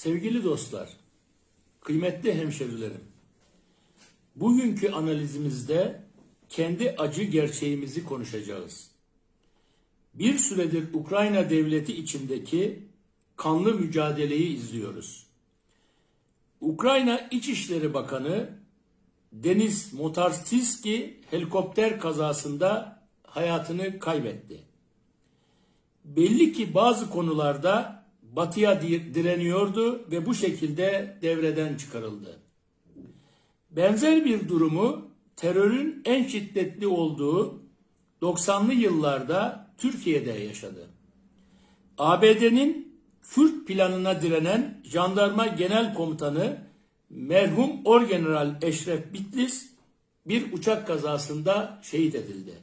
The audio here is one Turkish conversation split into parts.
Sevgili dostlar, kıymetli hemşerilerim, bugünkü analizimizde kendi acı gerçeğimizi konuşacağız. Bir süredir Ukrayna devleti içindeki kanlı mücadeleyi izliyoruz. Ukrayna İçişleri Bakanı Deniz Motarstiski helikopter kazasında hayatını kaybetti. Belli ki bazı konularda batıya di- direniyordu ve bu şekilde devreden çıkarıldı. Benzer bir durumu terörün en şiddetli olduğu 90'lı yıllarda Türkiye'de yaşadı. ABD'nin Kürt planına direnen Jandarma Genel Komutanı merhum Orgeneral Eşref Bitlis bir uçak kazasında şehit edildi.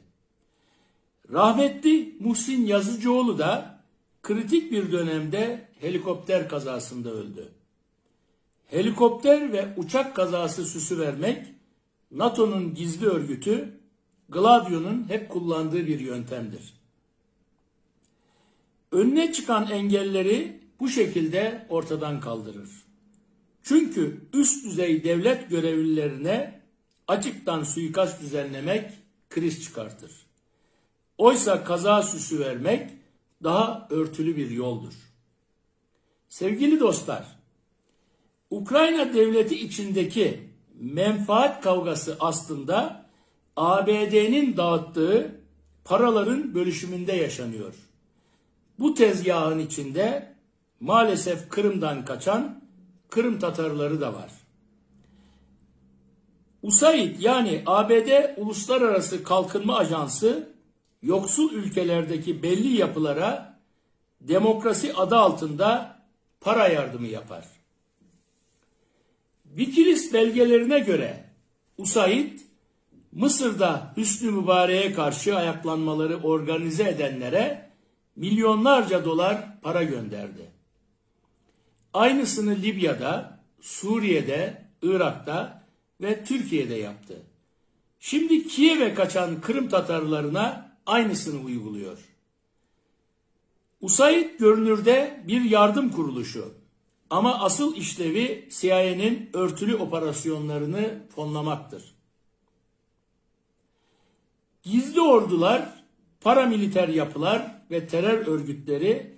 Rahmetli Muhsin Yazıcıoğlu da kritik bir dönemde helikopter kazasında öldü. Helikopter ve uçak kazası süsü vermek NATO'nun gizli örgütü Gladio'nun hep kullandığı bir yöntemdir. Önüne çıkan engelleri bu şekilde ortadan kaldırır. Çünkü üst düzey devlet görevlilerine açıktan suikast düzenlemek kriz çıkartır. Oysa kaza süsü vermek daha örtülü bir yoldur. Sevgili dostlar, Ukrayna devleti içindeki menfaat kavgası aslında ABD'nin dağıttığı paraların bölüşümünde yaşanıyor. Bu tezgahın içinde maalesef Kırım'dan kaçan Kırım Tatarları da var. USAID yani ABD Uluslararası Kalkınma Ajansı yoksul ülkelerdeki belli yapılara demokrasi adı altında para yardımı yapar. Wikileaks belgelerine göre USAID Mısır'da Hüsnü Mübarek'e karşı ayaklanmaları organize edenlere milyonlarca dolar para gönderdi. Aynısını Libya'da, Suriye'de, Irak'ta ve Türkiye'de yaptı. Şimdi Kiev'e kaçan Kırım Tatarlarına aynısını uyguluyor. USAID görünürde bir yardım kuruluşu ama asıl işlevi CIA'nin örtülü operasyonlarını fonlamaktır. Gizli ordular, paramiliter yapılar ve terör örgütleri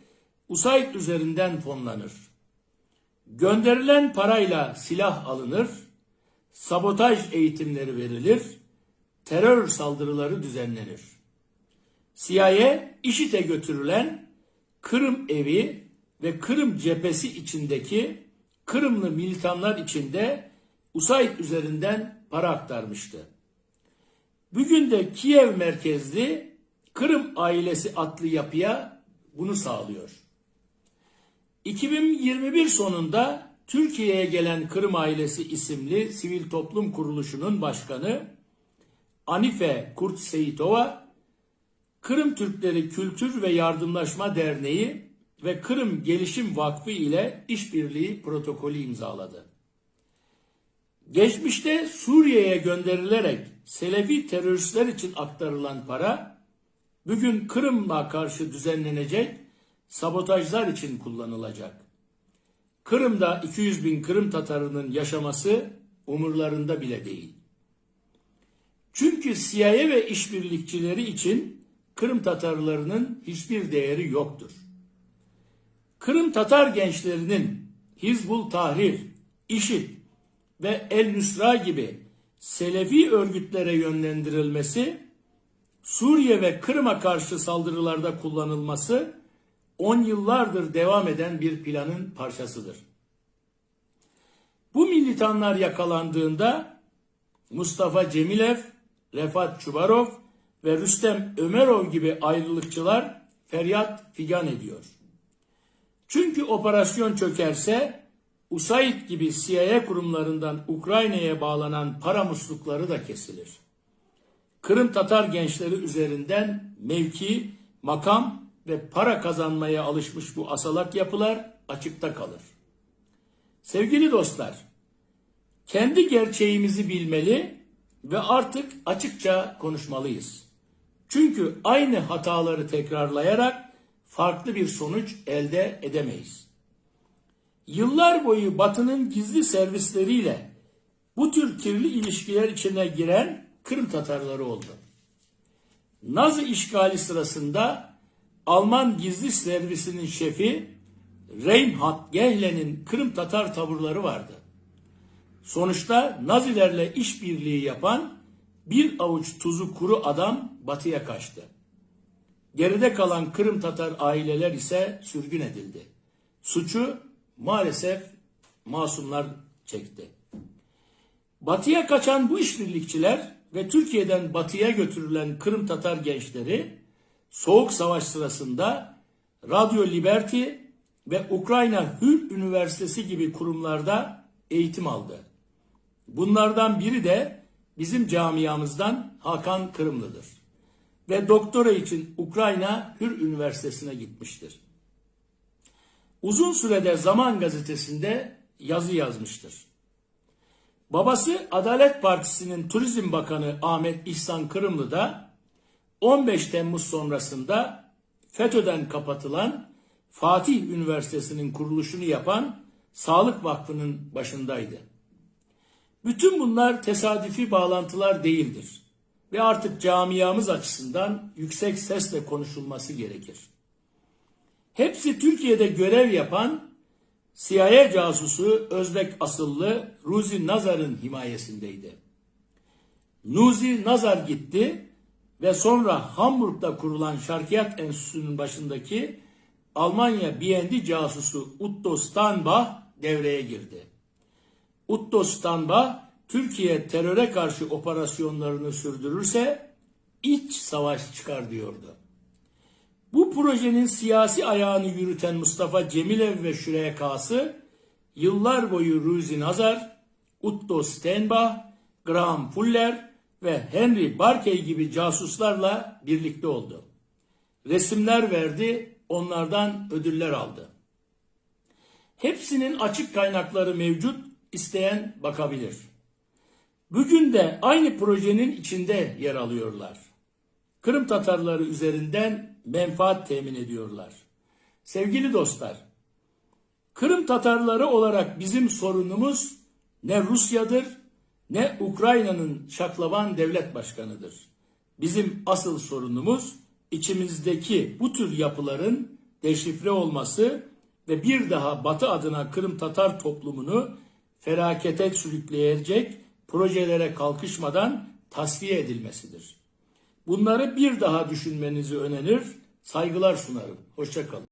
USAID üzerinden fonlanır. Gönderilen parayla silah alınır, sabotaj eğitimleri verilir, terör saldırıları düzenlenir. CIA, IŞİD'e götürülen Kırım evi ve Kırım cephesi içindeki Kırımlı militanlar içinde USAID üzerinden para aktarmıştı. Bugün de Kiev merkezli Kırım ailesi adlı yapıya bunu sağlıyor. 2021 sonunda Türkiye'ye gelen Kırım Ailesi isimli sivil toplum kuruluşunun başkanı Anife Kurt Seyitova, Kırım Türkleri Kültür ve Yardımlaşma Derneği ve Kırım Gelişim Vakfı ile işbirliği protokolü imzaladı. Geçmişte Suriye'ye gönderilerek Selefi teröristler için aktarılan para, bugün Kırım'a karşı düzenlenecek sabotajlar için kullanılacak. Kırım'da 200 bin Kırım Tatarının yaşaması umurlarında bile değil. Çünkü CIA ve işbirlikçileri için Kırım Tatarlarının hiçbir değeri yoktur. Kırım Tatar gençlerinin Hizbul Tahrir, İŞİD ve El Nusra gibi Selefi örgütlere yönlendirilmesi, Suriye ve Kırım'a karşı saldırılarda kullanılması 10 yıllardır devam eden bir planın parçasıdır. Bu militanlar yakalandığında Mustafa Cemilev, Refat Çubarov ve Rüstem Ömerov gibi ayrılıkçılar feryat figan ediyor. Çünkü operasyon çökerse USAID gibi CIA kurumlarından Ukrayna'ya bağlanan para muslukları da kesilir. Kırım Tatar gençleri üzerinden mevki, makam ve para kazanmaya alışmış bu asalak yapılar açıkta kalır. Sevgili dostlar, kendi gerçeğimizi bilmeli ve artık açıkça konuşmalıyız. Çünkü aynı hataları tekrarlayarak farklı bir sonuç elde edemeyiz. yıllar boyu Batı'nın gizli servisleriyle bu tür kirli ilişkiler içine giren Kırım Tatarları oldu. Nazi işgali sırasında Alman gizli servisinin şefi Reinhard Gehle'nin Kırım Tatar tavırları vardı. Sonuçta Nazilerle işbirliği yapan bir avuç tuzu kuru adam batıya kaçtı. Geride kalan Kırım Tatar aileler ise sürgün edildi. Suçu maalesef masumlar çekti. Batıya kaçan bu işbirlikçiler ve Türkiye'den batıya götürülen Kırım Tatar gençleri Soğuk Savaş sırasında Radyo Liberty ve Ukrayna Hür Üniversitesi gibi kurumlarda eğitim aldı. Bunlardan biri de bizim camiamızdan Hakan Kırımlı'dır. Ve doktora için Ukrayna Hür Üniversitesi'ne gitmiştir. Uzun sürede Zaman Gazetesi'nde yazı yazmıştır. Babası Adalet Partisi'nin Turizm Bakanı Ahmet İhsan Kırımlı da 15 Temmuz sonrasında FETÖ'den kapatılan Fatih Üniversitesi'nin kuruluşunu yapan Sağlık Vakfı'nın başındaydı. Bütün bunlar tesadüfi bağlantılar değildir ve artık camiamız açısından yüksek sesle konuşulması gerekir. Hepsi Türkiye'de görev yapan CIA casusu Özbek asıllı Ruzi Nazar'ın himayesindeydi. Nuzi Nazar gitti ve sonra Hamburg'da kurulan Şarkiyat Enstitüsü'nün başındaki Almanya BND casusu Utto Stanbach devreye girdi. Utto Stanbach Türkiye teröre karşı operasyonlarını sürdürürse iç savaş çıkar diyordu. Bu projenin siyasi ayağını yürüten Mustafa Cemilev ve Şürekası yıllar boyu Ruzi Nazar, Utto Stenbach, Graham Fuller ve Henry Barkey gibi casuslarla birlikte oldu. Resimler verdi, onlardan ödüller aldı. Hepsinin açık kaynakları mevcut, isteyen bakabilir. Bugün de aynı projenin içinde yer alıyorlar. Kırım Tatarları üzerinden menfaat temin ediyorlar. Sevgili dostlar, Kırım Tatarları olarak bizim sorunumuz ne Rusya'dır ne Ukrayna'nın şaklaban devlet başkanıdır. Bizim asıl sorunumuz içimizdeki bu tür yapıların deşifre olması ve bir daha Batı adına Kırım Tatar toplumunu felakete sürükleyecek projelere kalkışmadan tasfiye edilmesidir. Bunları bir daha düşünmenizi önerir, saygılar sunarım. Hoşçakalın.